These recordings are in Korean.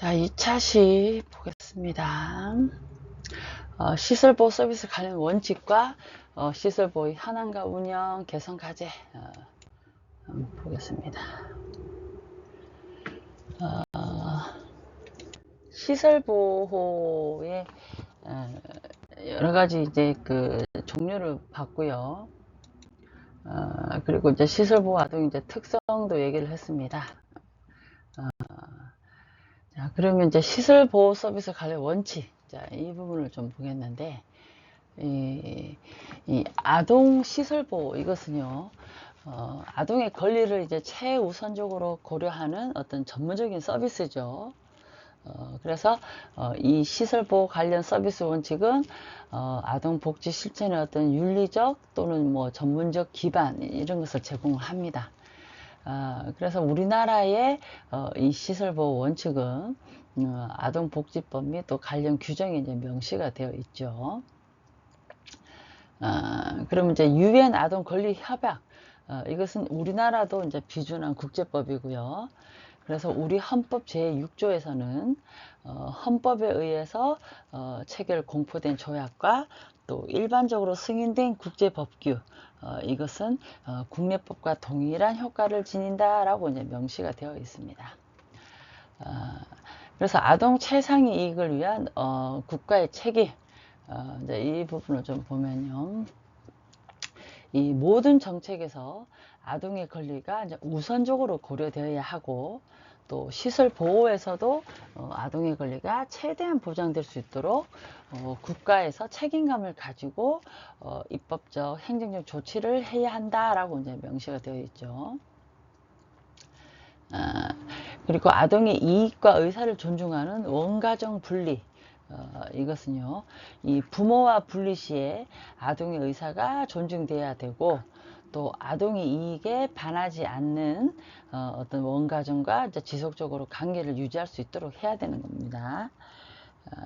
자, 2차시 보겠습니다. 어, 시설보호 서비스 관련 원칙과 어, 시설보호 현황과 운영, 개선 과제 어, 보겠습니다. 어, 시설보호의 어, 여러 가지 이제 그 종류를 봤고요. 어, 그리고 이제 시설보호 아동 이제 특성도 얘기를 했습니다. 자, 그러면 이제 시설 보호 서비스 관련 원칙. 자, 이 부분을 좀 보겠는데, 이, 이 아동 시설 보호, 이것은요, 어, 아동의 권리를 이제 최우선적으로 고려하는 어떤 전문적인 서비스죠. 어, 그래서 어, 이 시설 보호 관련 서비스 원칙은 어, 아동 복지 실천의 어떤 윤리적 또는 뭐 전문적 기반 이런 것을 제공합니다. 어, 그래서 우리나라의 어, 이 시설보호 원칙은 어, 아동복지법 및 또 관련 규정이 이제 명시가 되어 있죠. 어, 그러면 이제 유엔 아동 권리 협약 어, 이것은 우리나라도 이제 비준한 국제법이고요. 그래서 우리 헌법 제6조에서는 어, 헌법에 의해서 어, 체결 공포된 조약과 또 일반적으로 승인된 국제법규 어, 이것은 어, 국내법과 동일한 효과를 지닌다라고 이제 명시가 되어 있습니다. 어, 그래서 아동 최상위 이익을 위한 어, 국가의 책임 어, 이제 이 부분을 좀 보면요. 이 모든 정책에서 아동의 권리가 우선적으로 고려되어야 하고 또 시설 보호에서도 어, 아동의 권리가 최대한 보장될 수 있도록 어, 국가에서 책임감을 가지고 어, 입법적 행정적 조치를 해야 한다라고 이제 명시가 되어 있죠. 아, 그리고 아동의 이익과 의사를 존중하는 원가정 분리 어, 이것은요, 이 부모와 분리 시에 아동의 의사가 존중돼야 되고, 또 아동의 이익에 반하지 않는 어, 떤 원가정과 지속적으로 관계를 유지할 수 있도록 해야 되는 겁니다. 어,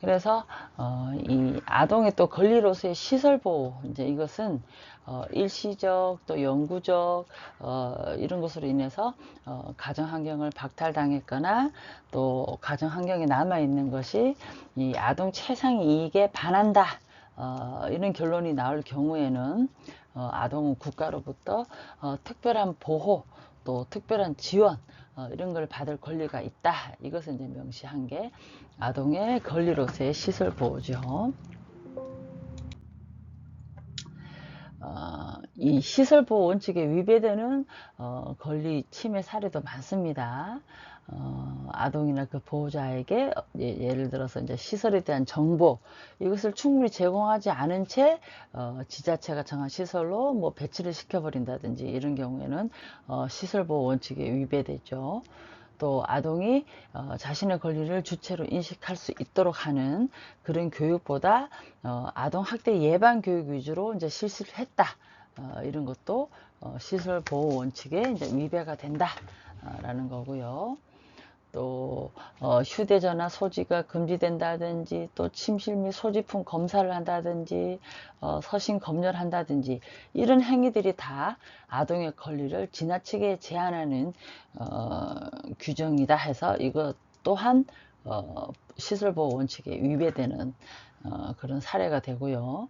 그래서 어, 이 아동의 또 권리로서의 시설 보호 이제 이것은 어, 일시적 또 영구적 어, 이런 것으로 인해서 어, 가정 환경을 박탈당했거나 또 가정 환경에 남아 있는 것이 이 아동 최상 이익에 반한다 어, 이런 결론이 나올 경우에는 어, 아동은 국가로부터 어, 특별한 보호 또 특별한 지원 어, 이런 걸 받을 권리가 있다. 이것을 이제 명시한 게 아동의 권리로서의 시설 보호죠. 어, 이 시설 보호 원칙에 위배되는 어, 권리 침해 사례도 많습니다. 어, 아동이나 그 보호자에게 예, 를 들어서 이제 시설에 대한 정보 이것을 충분히 제공하지 않은 채 어, 지자체가 정한 시설로 뭐 배치를 시켜버린다든지 이런 경우에는 어, 시설 보호 원칙에 위배되죠. 또 아동이 어, 자신의 권리를 주체로 인식할 수 있도록 하는 그런 교육보다 어, 아동 학대 예방 교육 위주로 이제 실시를 했다. 어, 이런 것도 어, 시설 보호 원칙에 이제 위배가 된다라는 거고요. 또 어, 휴대전화 소지가 금지된다든지 또 침실 및 소지품 검사를 한다든지 어, 서신 검열한다든지 이런 행위들이 다 아동의 권리를 지나치게 제한하는 어, 규정이다 해서 이것 또한 어, 시설보호 원칙에 위배되는 어, 그런 사례가 되고요.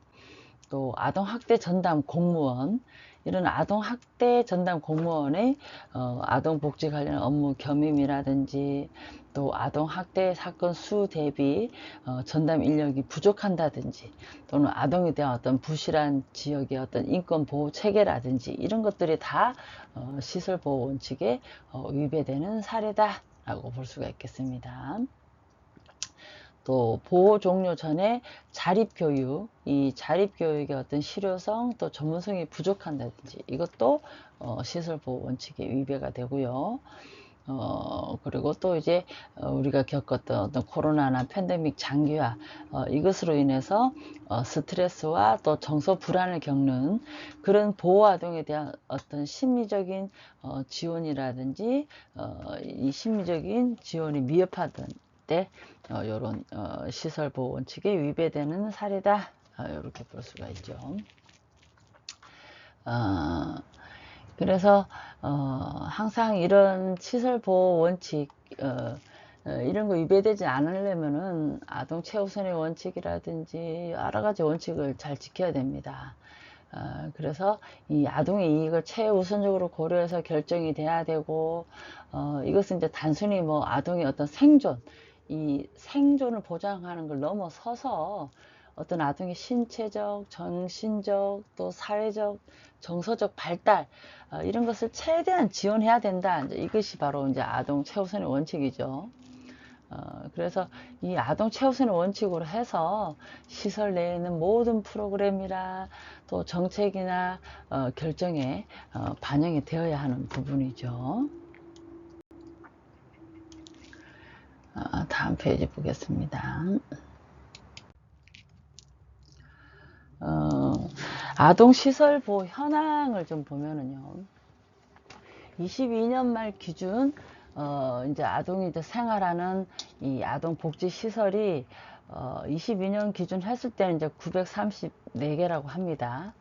또 아동학대 전담 공무원 이런 아동 학대 전담 공무원의 어, 아동 복지 관련 업무 겸임이라든지 또 아동 학대 사건 수 대비 어, 전담 인력이 부족한다든지 또는 아동에 대한 어떤 부실한 지역의 어떤 인권 보호 체계라든지 이런 것들이 다 어, 시설 보호 원칙에 어, 위배되는 사례다라고 볼 수가 있겠습니다. 또 보호 종료 전에 자립 교육, 이 자립 교육의 어떤 실효성 또 전문성이 부족한다든지 이것도 어, 시설 보호 원칙에 위배가 되고요. 어, 그리고 또 이제 어, 우리가 겪었던 어떤 코로나나 팬데믹 장기화 어, 이것으로 인해서 어, 스트레스와 또 정서 불안을 겪는 그런 보호 아동에 대한 어떤 심리적인 어, 지원이라든지 어, 이 심리적인 지원이 미흡하던 때 이런 어, 어, 시설 보호 원칙에 위배되는 사례다 이렇게 어, 볼 수가 있죠. 어, 그래서 어, 항상 이런 시설 보호 원칙 어, 어, 이런 거 위배되지 않으려면은 아동 최우선의 원칙이라든지 여러 가지 원칙을 잘 지켜야 됩니다. 어, 그래서 이 아동의 이익을 최우선적으로 고려해서 결정이 돼야 되고 어, 이것은 이제 단순히 뭐 아동의 어떤 생존 이 생존을 보장하는 걸 넘어서서 어떤 아동의 신체적, 정신적, 또 사회적, 정서적 발달 어, 이런 것을 최대한 지원해야 된다. 이제 이것이 바로 이제 아동 최우선의 원칙이죠. 어, 그래서 이 아동 최우선의 원칙으로 해서 시설 내에 있는 모든 프로그램이나 또 정책이나 어, 결정에 어, 반영이 되어야 하는 부분이죠. 어, 다음 페이지 보겠습니다. 어, 아동시설 보호 현황을 좀 보면은요. 22년 말 기준 어, 이제 아동이 이제 생활하는 이 아동 복지 시설이 어, 22년 기준 했을 때는 이제 934개라고 합니다.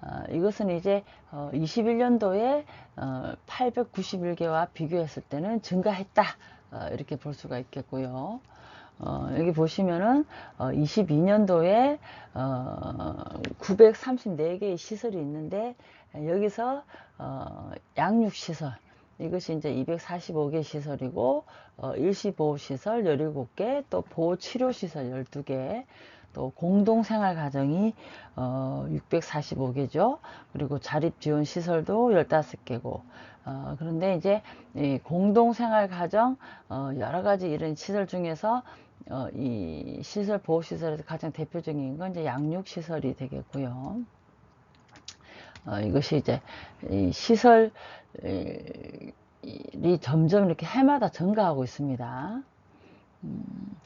어, 이것은 이제 어, 21년도에 어, 891개와 비교했을 때는 증가했다. 어, 이렇게 볼 수가 있겠고요. 어, 여기 보시면은 어, 22년도에 어, 934개의 시설이 있는데 여기서 어, 양육 시설 이것이 이제 245개 시설이고 어, 일시보호 시설 17개 또 보호 치료 시설 12개 또 공동생활 가정이 어, 645개죠. 그리고 자립지원 시설도 15개고 어, 그런데 이제 이 공동생활 가정 어, 여러 가지 이런 시설 중에서 어, 이 시설 보호 시설에서 가장 대표적인 건 이제 양육 시설이 되겠고요. 어, 이것이 이제 이 시설이 점점 이렇게 해마다 증가하고 있습니다. 음,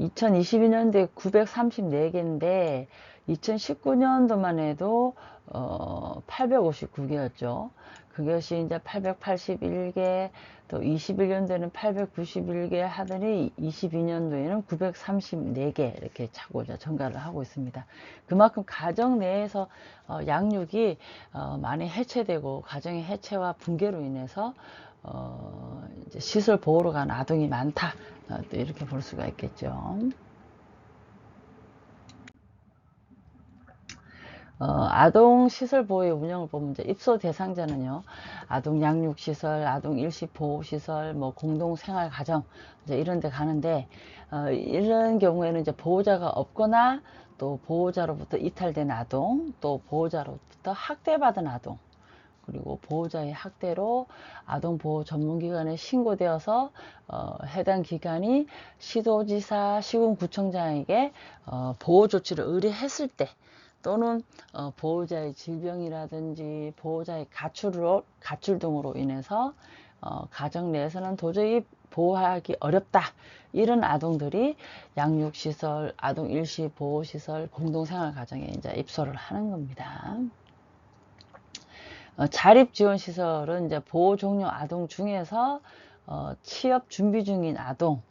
2022년도에 934개인데 2019년도만 해도 어, 859개였죠. 그것이 이제 881개, 또 21년도에는 891개 하더니 22년도에는 934개 이렇게 자꾸 증가를 하고 있습니다. 그만큼 가정 내에서 어, 양육이 어, 많이 해체되고 가정의 해체와 붕괴로 인해서 어, 시설 보호로 간 아동이 많다. 어, 또 이렇게 볼 수가 있겠죠. 어, 아동 시설 보호의 운영을 보면 이제 입소 대상자는요, 아동 양육 시설, 아동 일시 보호 시설, 뭐 공동 생활 가정 이제 이런 데 가는데 어, 이런 경우에는 이제 보호자가 없거나 또 보호자로부터 이탈된 아동, 또 보호자로부터 학대받은 아동, 그리고 보호자의 학대로 아동보호 전문기관에 신고되어서 어, 해당 기관이 시도지사, 시군구청장에게 어, 보호조치를 의뢰했을 때 또는 어, 보호자의 질병이라든지 보호자의 가출로, 가출 등으로 인해서 어, 가정 내에서는 도저히 보호하기 어렵다. 이런 아동들이 양육시설, 아동 일시 보호시설, 공동생활 가정에 이제 입소를 하는 겁니다. 어, 자립 지원 시설은 이제 보호 종료 아동 중에서 어, 취업 준비 중인 아동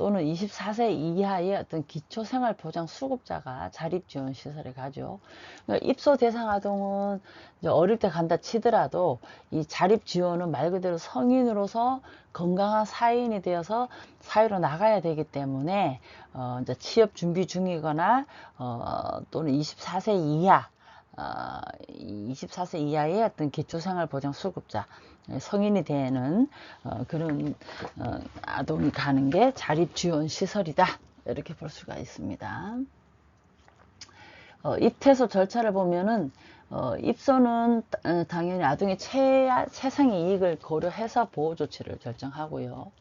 또는 24세 이하의 어떤 기초생활보장 수급자가 자립지원시설에 가죠. 그러니까 입소 대상 아동은 어릴 때 간다 치더라도 이 자립지원은 말 그대로 성인으로서 건강한 사회인이 되어서 사회로 나가야 되기 때문에 어, 이제 취업 준비 중이거나 어, 또는 24세 이하 24세 어, 이하의 어떤 기초생활보장 수급자 예, 성인이 되는 어, 그런 어, 아동이 가는 게 자립지원시설이다 이렇게 볼 수가 있습니다. 입퇴소 절차를 보면은 입소는 당연히 아동의 최, 최상의 이익을 고려해서 보호 조치를 결정하고요.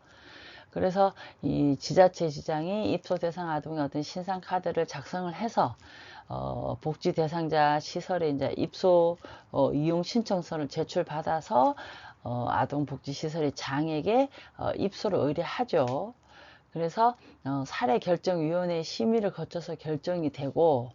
그래서 이 지자체 지장이 입소 대상 아동의 어떤 신상 카드를 작성을 해서 어, 복지 대상자 시설에 이제 입소 어, 이용 신청서를 제출받아서 어, 아동복지시설의 장에게 어, 입소를 의뢰하죠. 그래서 어, 사례 결정위원회 심의를 거쳐서 결정이 되고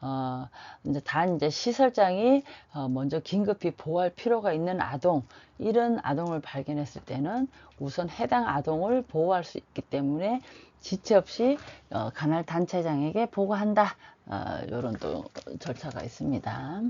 어, 이제 단 이제 시설장이 어, 먼저 긴급히 보호할 필요가 있는 아동 이런 아동을 발견했을 때는 우선 해당 아동을 보호할 수 있기 때문에 지체 없이 어, 간할 단체장에게 보고한다. 어, 이런 또 절차가 있습니다.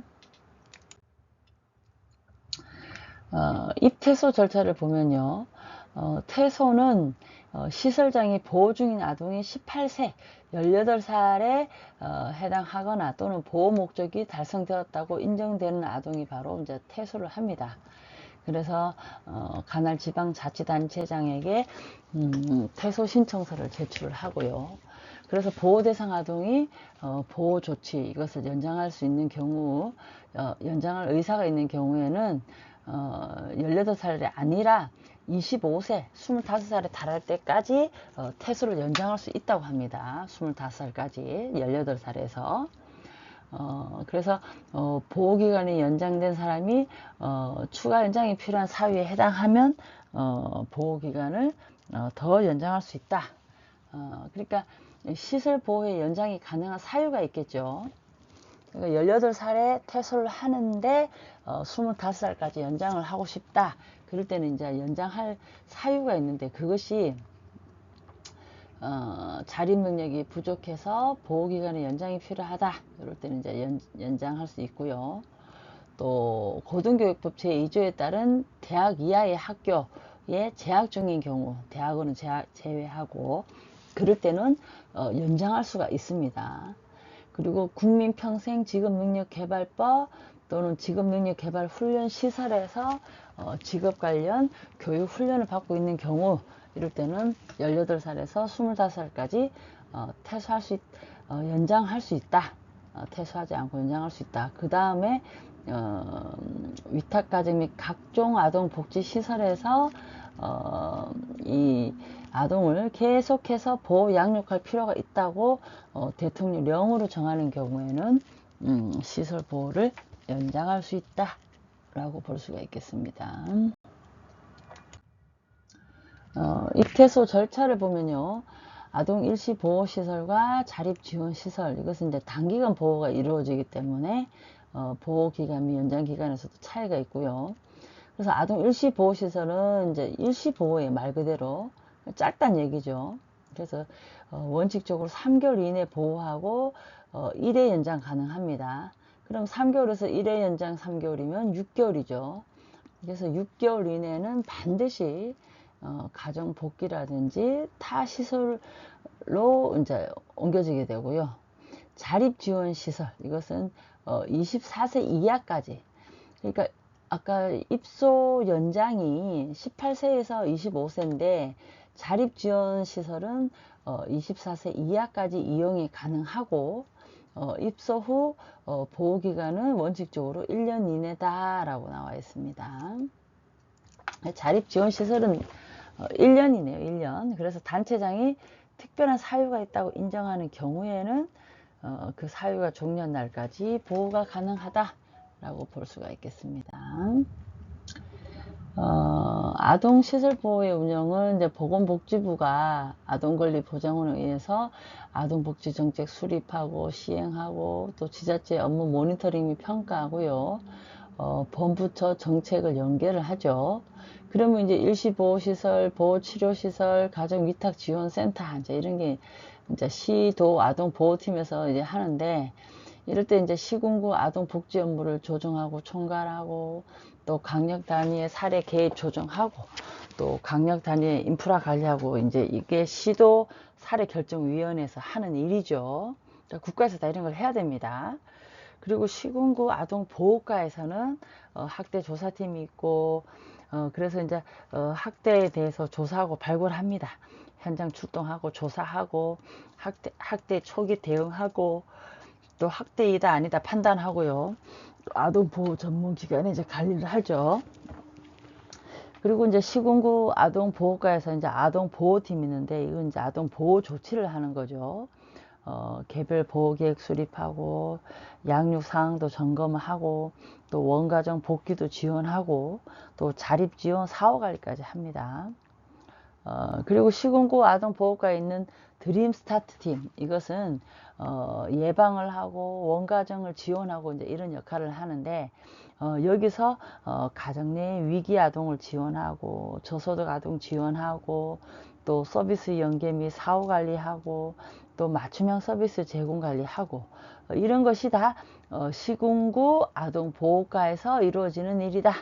어, 입퇴소 절차를 보면요. 어, 퇴소는 어, 시설장이 보호 중인 아동이 18세, 18살에 어, 해당하거나 또는 보호 목적이 달성되었다고 인정되는 아동이 바로 이제 퇴소를 합니다. 그래서 어, 관할 지방자치단체장에게 음, 퇴소 신청서를 제출을 하고요. 그래서 보호 대상 아동이 어, 보호 조치 이것을 연장할 수 있는 경우 어, 연장할 의사가 있는 경우에는 어, 18살이 아니라 25세, 25살에 달할 때까지 어, 퇴소를 연장할 수 있다고 합니다. 25살까지 18살에서 어, 그래서 어, 보호기간이 연장된 사람이 어, 추가 연장이 필요한 사유에 해당하면 어, 보호기간을 어, 더 연장할 수 있다. 어, 그러니까 시설 보호의 연장이 가능한 사유가 있겠죠. 그러니까 18살에 퇴소를 하는데 어, 25살까지 연장을 하고 싶다. 그럴 때는 이제 연장할 사유가 있는데 그것이 어, 자립 능력이 부족해서 보호기간의 연장이 필요하다. 이럴 때는 이제 연, 연장할 수 있고요. 또 고등교육법 제2조에 따른 대학 이하의 학교에 재학 중인 경우, 대학원은 제외하고 그럴 때는 어, 연장할 수가 있습니다. 그리고 국민평생 직업능력개발법 또는 직업능력개발훈련 시설에서 어, 직업 관련 교육 훈련을 받고 있는 경우 이럴 때는 18살에서 25살까지 어, 퇴소할 수 있, 어, 연장할 수 있다. 어, 퇴소하지 않고 연장할 수 있다. 그 다음에 어, 위탁가정 및 각종 아동복지시설에서 어, 이 아동을 계속해서 보호 양육할 필요가 있다고 어, 대통령령으로 정하는 경우에는 음, 시설 보호를 연장할 수 있다라고 볼 수가 있겠습니다. 어, 입퇴소 절차를 보면요. 아동 일시 보호 시설과 자립 지원 시설 이것은 이제 단기간 보호가 이루어지기 때문에 어, 보호 기간 및 연장 기간에서도 차이가 있고요. 그래서 아동 일시 보호 시설은 이제 일시 보호의 말 그대로 짧단 얘기죠. 그래서 어, 원칙적으로 3개월 이내 보호하고 어, 1회 연장 가능합니다. 그럼 3개월에서 1회 연장 3개월이면 6개월이죠. 그래서 6개월 이내는 반드시 어, 가정 복귀라든지 타 시설로 이제 옮겨지게 되고요. 자립 지원 시설 이것은 어, 24세 이하까지 그러니까 아까 입소 연장이 18세에서 25세인데 자립 지원 시설은 어, 24세 이하까지 이용이 가능하고 어, 입소 후 어, 보호 기간은 원칙적으로 1년 이내다라고 나와 있습니다. 자립 지원 시설은 어, 1년이네요. 1년. 그래서 단체장이 특별한 사유가 있다고 인정하는 경우에는 어, 그 사유가 종료 날까지 보호가 가능하다 라고 볼 수가 있겠습니다. 어, 아동 시설 보호의 운영은 이제 보건복지부가 아동권리 보장원에 의해서 아동복지 정책 수립하고 시행하고 또 지자체 업무 모니터링 및 평가하고요. 어, 본부처 정책을 연계를 하죠. 그러면 이제 일시보호시설, 보호치료시설, 가정위탁지원센터 이제 이런 게 이제 시도 아동보호팀에서 이제 하는데 이럴 때 이제 시군구 아동 복지 업무를 조정하고 총괄하고 또 강력 단위의 사례 개입 조정하고 또 강력 단위의 인프라 관리하고 이제 이게 시도 사례 결정 위원회에서 하는 일이죠. 그러니까 국가에서 다 이런 걸 해야 됩니다. 그리고 시군구 아동 보호과에서는 어, 학대 조사팀이 있고 어, 그래서 이제 어, 학대에 대해서 조사하고 발굴합니다. 현장 출동하고 조사하고 학대, 학대 초기 대응하고 또 학대이다 아니다 판단하고요. 아동보호 전문기관에 이제 관리를 하죠. 그리고 이제 시군구 아동보호과에서 이제 아동보호팀이 있는데 이건 이제 아동보호 조치를 하는 거죠. 어, 개별 보호계획 수립하고 양육 상황도 점검하고 또 원가정 복귀도 지원하고 또 자립 지원 사후 관리까지 합니다. 어, 그리고 시군구 아동보호과에 있는 드림 스타트 팀 이것은 어, 예방을 하고 원가정을 지원하고 이제 이런 역할을 하는데 어, 여기서 어, 가정 내 위기 아동을 지원하고 저소득 아동 지원하고 또 서비스 연계 및 사후 관리하고 또 맞춤형 서비스 제공 관리하고 어, 이런 것이 다 어, 시군구 아동보호과에서 이루어지는 일이다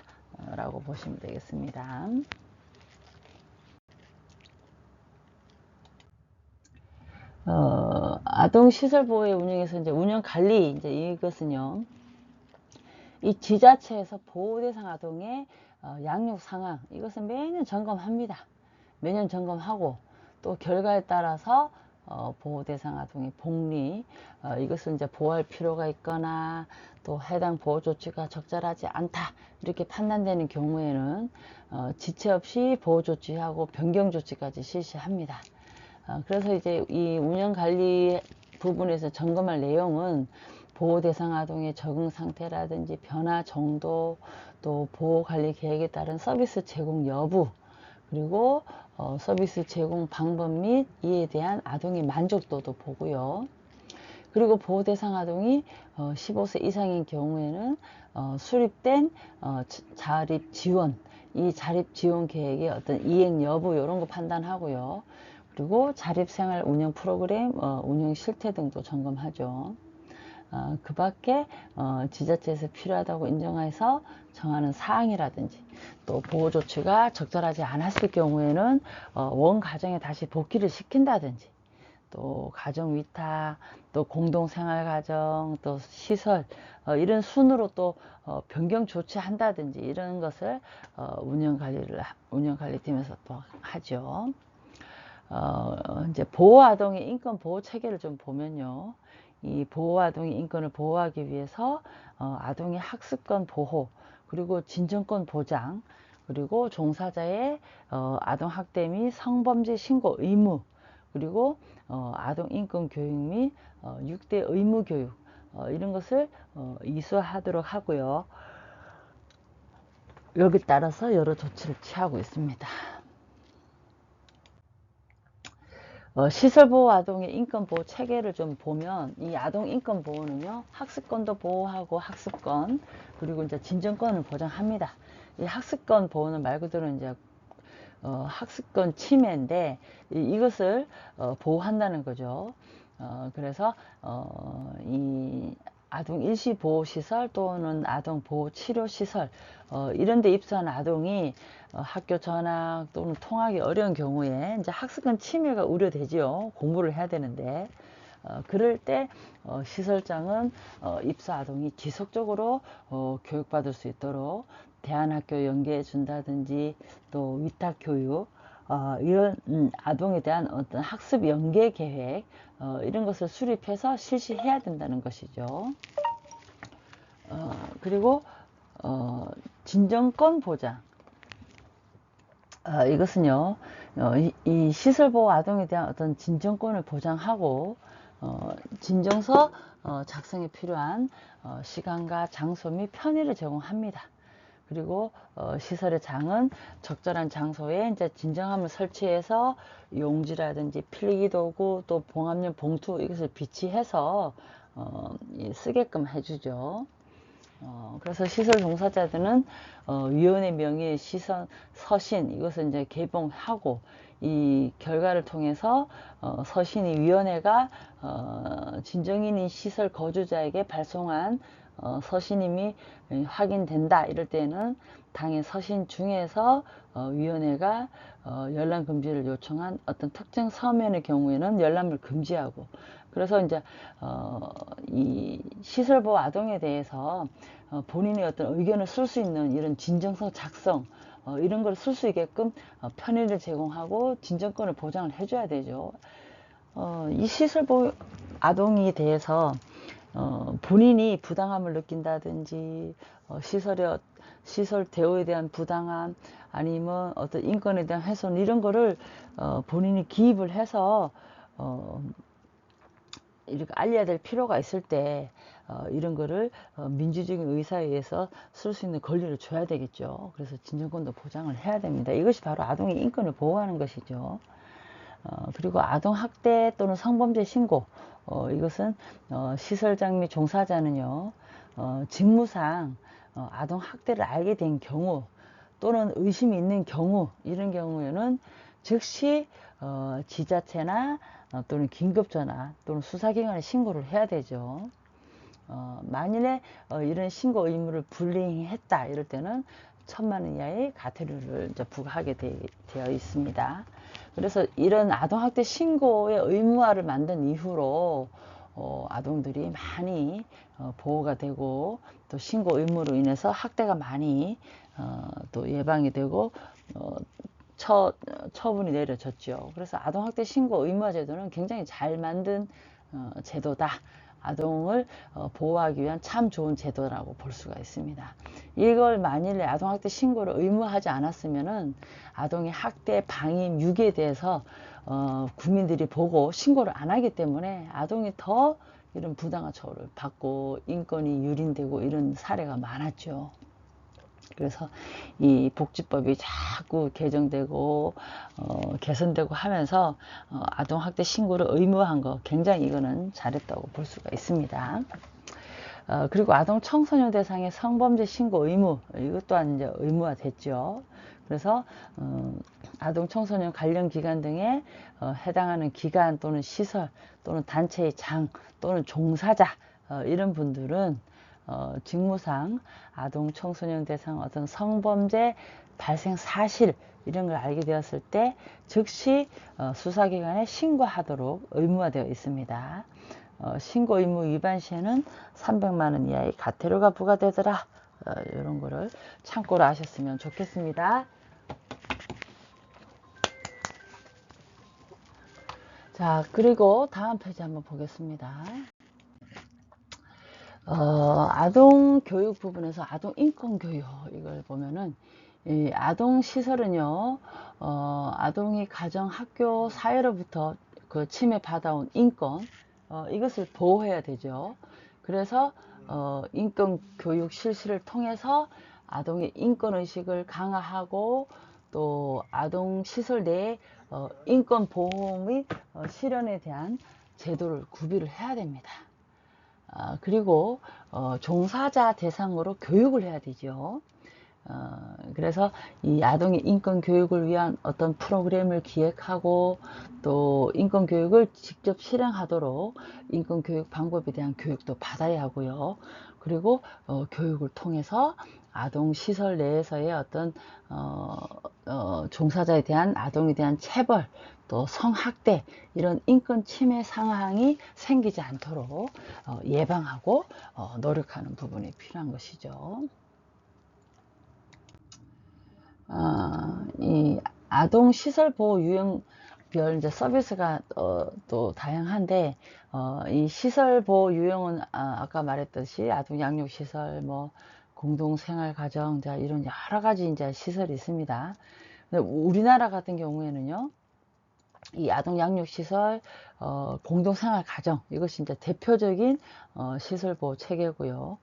라고 보시면 되겠습니다. 어, 아동시설보호의 운영에서 이제 운영 관리, 이제 이것은요, 이 지자체에서 보호대상 아동의 어, 양육 상황, 이것은 매년 점검합니다. 매년 점검하고, 또 결과에 따라서 어, 보호대상 아동의 복리, 어, 이것을 이제 보호할 필요가 있거나, 또 해당 보호 조치가 적절하지 않다, 이렇게 판단되는 경우에는, 어, 지체 없이 보호 조치하고 변경 조치까지 실시합니다. 어, 그래서 이제 이 운영 관리 부분에서 점검할 내용은 보호 대상 아동의 적응 상태라든지 변화 정도 또 보호 관리 계획에 따른 서비스 제공 여부 그리고 어, 서비스 제공 방법 및 이에 대한 아동의 만족도도 보고요. 그리고 보호 대상 아동이 어, 15세 이상인 경우에는 어, 수립된 어, 자립 지원 이 자립 지원 계획의 어떤 이행 여부 이런 거 판단하고요. 그리고 자립생활 운영 프로그램 어, 운영 실태 등도 점검하죠. 어, 그 밖에 어, 지자체에서 필요하다고 인정해서 정하는 사항이라든지 또 보호 조치가 적절하지 않았을 경우에는 어, 원 가정에 다시 복귀를 시킨다든지 또 가정 위탁, 또 공동 생활 가정, 또 시설 어, 이런 순으로 또 어, 변경 조치한다든지 이런 것을 어, 운영 관리를 운영 관리팀에서 또 하죠. 어, 이제 보호아동의 인권 보호 체계를 좀 보면요. 이 보호아동의 인권을 보호하기 위해서 어, 아동의 학습권 보호, 그리고 진정권 보장, 그리고 종사자의 어, 아동 학대 및 성범죄 신고 의무, 그리고 어, 아동 인권 교육 및 어, 6대 의무 교육 어, 이런 것을 어, 이수하도록 하고요. 여기 따라서 여러 조치를 취하고 있습니다. 어, 시설보호 아동의 인권보호 체계를 좀 보면 이 아동 인권보호는요 학습권도 보호하고 학습권 그리고 이제 진정권을 보장합니다. 이 학습권 보호는 말 그대로 이제 어, 학습권 침해인데 이, 것을 어, 보호한다는 거죠. 어, 그래서 어, 이 아동 일시 보호 시설 또는 아동 보호 치료 시설 어, 이런 데 입소한 아동이 어, 학교 전학 또는 통학이 어려운 경우에 이제 학습권 침해가 우려되지요. 공부를 해야 되는데 어, 그럴 때 어, 시설장은 어, 입소 아동이 지속적으로 어, 교육받을 수 있도록 대안학교 연계해 준다든지 또 위탁 교육 어, 이런 음, 아동에 대한 어떤 학습 연계 계획 어, 이런 것을 수립해서 실시해야 된다는 것이죠. 어, 그리고 어, 진정권 보장 어, 이것은요 어, 이, 이 시설 보호 아동에 대한 어떤 진정권을 보장하고 어, 진정서 어, 작성에 필요한 어, 시간과 장소 및 편의를 제공합니다. 그리고 어, 시설의 장은 적절한 장소에 이제 진정함을 설치해서 용지라든지 필기 도구 또 봉합용 봉투 이것을 비치해서 어, 쓰게끔 해주죠. 어, 그래서 시설 종사자들은 어, 위원회 명의의 시선 서신 이것을 이제 개봉하고 이 결과를 통해서 어, 서신이 위원회가 어, 진정인인 시설 거주자에게 발송한 어, 서신임이 확인된다. 이럴 때는 당의 서신 중에서 어, 위원회가 어, 열람 금지를 요청한 어떤 특정 서면의 경우에는 열람을 금지하고 그래서 이제 어, 이 시설보호 아동에 대해서 어, 본인의 어떤 의견을 쓸 수 있는 이런 진정성 작성 어, 이런 걸 쓸 수 있게끔 어, 편의를 제공하고 진정권을 보장을 해줘야 되죠. 어, 이 시설보호 아동에 대해서 어, 본인이 부당함을 느낀다든지 어, 시설의 시설 대우에 대한 부당함 아니면 어떤 인권에 대한 훼손 이런 거를 어, 본인이 기입을 해서 어, 이렇게 알려야 될 필요가 있을 때 어, 이런 거를 어, 민주적인 의사에 의해서 쓸 수 있는 권리를 줘야 되겠죠. 그래서 진정권도 보장을 해야 됩니다. 이것이 바로 아동의 인권을 보호하는 것이죠. 어, 그리고 아동 학대 또는 성범죄 신고 어, 이것은 어, 시설장 및 종사자는요 어, 직무상 어, 아동 학대를 알게 된 경우 또는 의심이 있는 경우 이런 경우에는 즉시 어, 지자체나 어, 또는 긴급전화 또는 수사기관에 신고를 해야 되죠. 어, 만일에 어, 이런 신고 의무를 불이행했다 이럴 때는 천만 원 이하의 가태료를 이제 부과하게 되, 어 있습니다. 그래서 이런 아동학대 신고의 의무화를 만든 이후로 어, 아동들이 많이 어, 보호가 되고 또 신고 의무로 인해서 학대가 많이 어, 또 예방이 되고 어, 처, 처분이 내려졌죠. 그래서 아동학대 신고 의무화 제도는 굉장히 잘 만든 어, 제도다. 아동을 어, 보호하기 위한 참 좋은 제도라고 볼 수가 있습니다. 이걸 만일에 아동학대 신고를 의무화하지 않았으면은 아동의 학대, 방임, 유기에 대해서 어, 국민들이 보고 신고를 안 하기 때문에 아동이 더 이런 부당한 처우를 받고 인권이 유린되고 이런 사례가 많았죠. 그래서 이 복지법이 자꾸 개정되고 어, 개선되고 하면서 어, 아동학대 신고를 의무화한 거 굉장히 이거는 잘했다고 볼 수가 있습니다. 어, 그리고 아동 청소년 대상의 성범죄 신고 의무 이것 또한 이제 의무화 됐죠. 그래서 어, 아동 청소년 관련 기관 등에 어, 해당하는 기관 또는 시설 또는 단체의 장 또는 종사자 어, 이런 분들은 어, 직무상 아동 청소년 대상 어떤 성범죄 발생 사실 이런 걸 알게 되었을 때 즉시 어, 수사기관에 신고하도록 의무화되어 있습니다. 어, 신고 의무 위반 시에는 300만 원 이하의 가태료가 부과되더라. 어, 이런 거를 참고로 하셨으면 좋겠습니다. 자, 그리고 다음 페이지 한번 보겠습니다. 어, 아동 교육 부분에서 아동 인권 교육 이걸 보면은 이 아동 시설은요, 어, 아동이 가정, 학교, 사회로부터 그 침해 받아온 인권 어, 이것을 보호해야 되죠. 그래서 어, 인권 교육 실시를 통해서 아동의 인권 의식을 강화하고 또 아동 시설 내에 어, 인권 보호 및 어, 실현에 대한 제도를 구비를 해야 됩니다. 아, 그리고 어, 종사자 대상으로 교육을 해야 되죠. 어, 그래서 이 아동의 인권 교육을 위한 어떤 프로그램을 기획하고 또 인권 교육을 직접 실행하도록 인권 교육 방법에 대한 교육도 받아야 하고요. 그리고 어, 교육을 통해서 아동 시설 내에서의 어떤 어, 어, 종사자에 대한 아동에 대한 체벌 또 성학대 이런 인권 침해 상황이 생기지 않도록 어, 예방하고 어, 노력하는 부분이 필요한 것이죠. 어, 이 아동 시설 보호 유형 별 이제 서비스가 어, 또 다양한데 어, 이 시설 보호 유형은 아, 까 말했듯이 아동 양육 시설 뭐 공동 생활 가정 자 이런 여러 가지 이제 시설이 있습니다. 우리나라 같은 경우에는요. 이 아동 양육 시설, 어, 공동 생활 가정 이것이 이제 대표적인 어, 시설 보호 체계고요.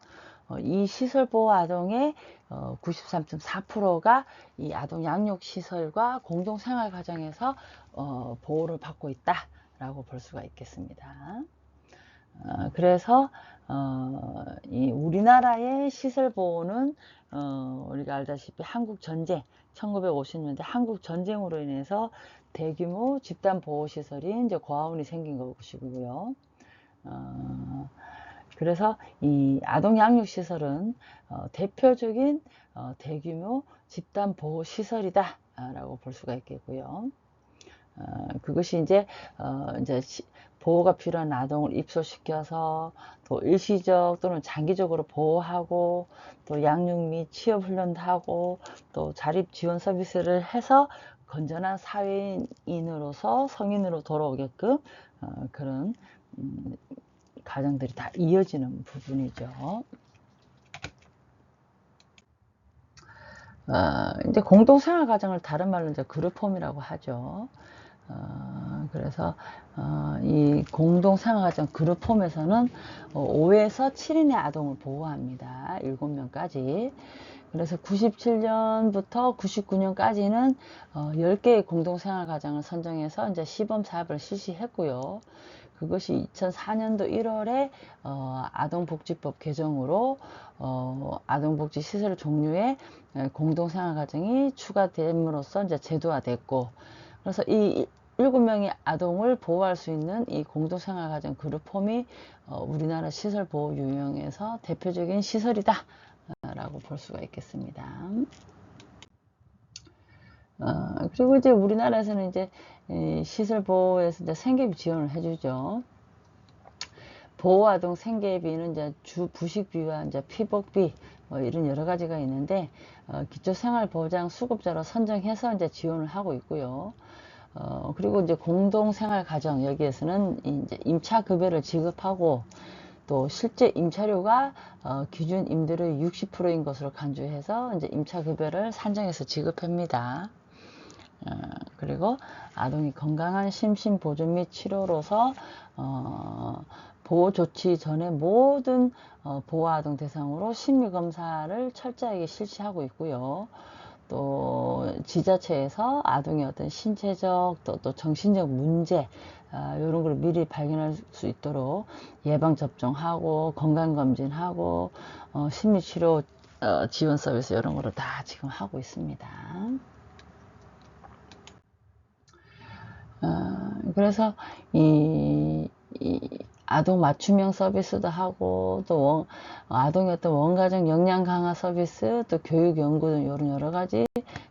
어, 이 시설 보호 아동의 어, 93.4%가 이 아동 양육 시설과 공동 생활 가정에서 어, 보호를 받고 있다라고 볼 수가 있겠습니다. 어, 그래서 어, 이 우리나라의 시설 보호는 어, 우리가 알다시피 한국 전쟁 1950년대 한국 전쟁으로 인해서 대규모 집단 보호 시설이 이제 고아원이 생긴 것이고요. 어, 그래서 이 아동 양육 시설은 어, 대표적인 어, 대규모 집단 보호 시설이다라고 볼 수가 있겠고요. 어, 그것이 이제 어, 이제 시, 보호가 필요한 아동을 입소시켜서 또 일시적 또는 장기적으로 보호하고 또 양육 및 취업 훈련도 하고 또 자립 지원 서비스를 해서 건전한 사회인으로서 성인으로 돌아오게끔 어, 그런 음, 가정들이 다 이어지는 부분이죠. 어, 이제 공동생활 가정을 다른 말로 이제 그룹홈이라고 하죠. 어, 그래서 어, 이 공동생활가정 그룹홈에서는 5에서 7인의 아동을 보호합니다. 7명까지. 그래서 97년부터 99년까지는 어, 10개의 공동생활가정을 선정해서 이제 시범 사업을 실시했고요. 그것이 2004년도 1월에 어, 아동복지법 개정으로 어, 아동복지 시설 종류의 공동생활가정이 추가됨으로써 이제 제도화됐고 그래서 이 일곱 명의 아동을 보호할 수 있는 이 공동생활가정 그룹홈이 어, 우리나라 시설 보호 유형에서 대표적인 시설이다 라고 볼 수가 있겠습니다. 어, 그리고 이제 우리나라에서는 이제 이 시설 보호에서 이제 생계비 지원을 해주죠. 보호아동 생계비는 이제 주 부식비와 이제 피복비 뭐 이런 여러 가지가 있는데 어, 기초생활보장 수급자로 선정해서 이제 지원을 하고 있고요. 어, 그리고 이제 공동생활가정 여기에서는 이제 임차급여를 지급하고 또 실제 임차료가 어, 기준 임대료의 60%인 것으로 간주해서 이제 임차급여를 산정해서 지급합니다. 어, 그리고 아동이 건강한 심신 보존 및 치료로서 어, 보호 조치 전에 모든 어, 보호 아동 대상으로 심리 검사를 철저하게 실시하고 있고요. 또 지자체에서 아동의 어떤 신체적 또, 또 정신적 문제 아, 이런 걸 미리 발견할 수 있도록 예방 접종하고 건강 검진하고 어, 심리 치료 어, 지원 서비스 이런 거를 다 지금 하고 있습니다. 어, 그래서 이, 이 아동 맞춤형 서비스도 하고 또 원, 아동의 어떤 원가정 역량 강화 서비스 또 교육 연구 등 이런 여러 가지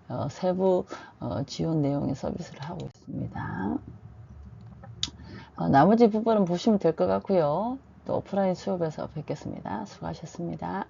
어, 세부 어, 지원 내용의 서비스를 하고 있습니다. 어, 나머지 부분은 보시면 될 것 같고요. 또 오프라인 수업에서 뵙겠습니다. 수고하셨습니다.